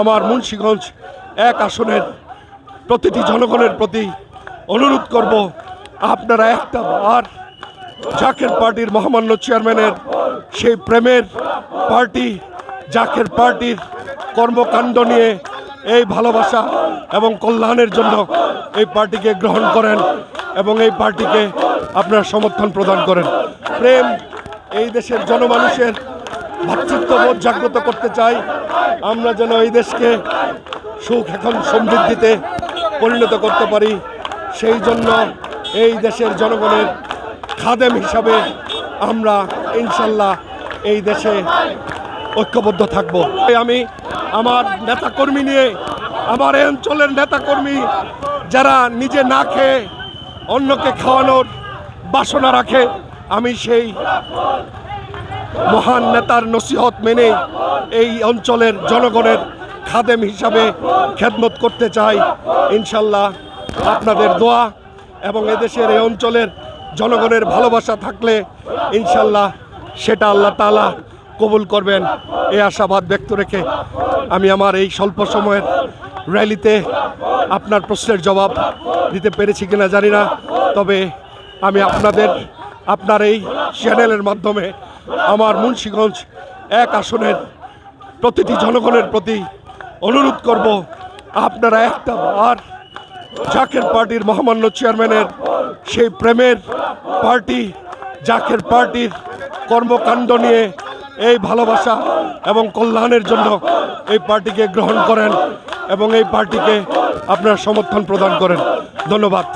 আমার মুন্সীগঞ্জ এক আসনের প্রতিটি জনগণের প্রতি অনুরোধ করব, আপনারা একটা বার জাকের পার্টির মহামান্য চেয়ারম্যানের সেই প্রেমের পার্টি, জাকের পার্টির কর্মকাণ্ড নিয়ে এই ভালোবাসা এবং কল্যাণের জন্য এই পার্টিকে গ্রহণ করেন এবং এই পার্টিকে আপনারা সমর্থন প্রদান করেন। প্রেম এই দেশের জনমানুষের ভাতৃত্ববোধ জাগ্রত করতে চাই। আমরা যেন এই দেশকে সুখ এখন সমৃদ্ধিতে পরিণত করতে পারি। সেই জন্য এই দেশের জনগণের খাদেম হিসাবে আমরা ইনশাল্লাহ এই দেশে ঐক্যবদ্ধ থাকব। আমি আমার নেতাকর্মী নিয়ে, আমার এই অঞ্চলের নেতাকর্মী, যারা নিজে না খেয়ে অন্যকে খাওয়ানোর বাসনা রাখে, আমি সেই মহান নেতার নসিহত মেনে এই অঞ্চলের জনগণের খাদেম হিসাবে খেদমত করতে চাই। ইনশাল্লাহ আপনাদের দোয়া এবং এদেশের এই অঞ্চলের জনগণের ভালোবাসা থাকলে ইনশাল্লাহ সেটা আল্লাহ তালা কবুল করবেন। এই আশাবাদ ব্যক্ত রেখে আমি আমার এই স্বল্প সময়ের র্যালিতে আপনার প্রশ্নের জবাব দিতে পেরেছি কিনা জানি না। তবে আমি আপনাদের, আপনার এই চ্যানেলের মাধ্যমে আমার মুন্সীগঞ্জ এক আসনের প্রতিটি জনগণের প্রতি অনুরোধ করব, আপনারা একটা বার জাকের পার্টির মহামান্য চেয়ারম্যানের সেই প্রেমের পার্টি, জাকের পার্টির কর্মকাণ্ড নিয়ে এই ভালোবাসা এবং কল্যাণের জন্য এই পার্টিকে গ্রহণ করেন এবং এই পার্টিকে আপনার সমর্থন প্রদান করেন। ধন্যবাদ।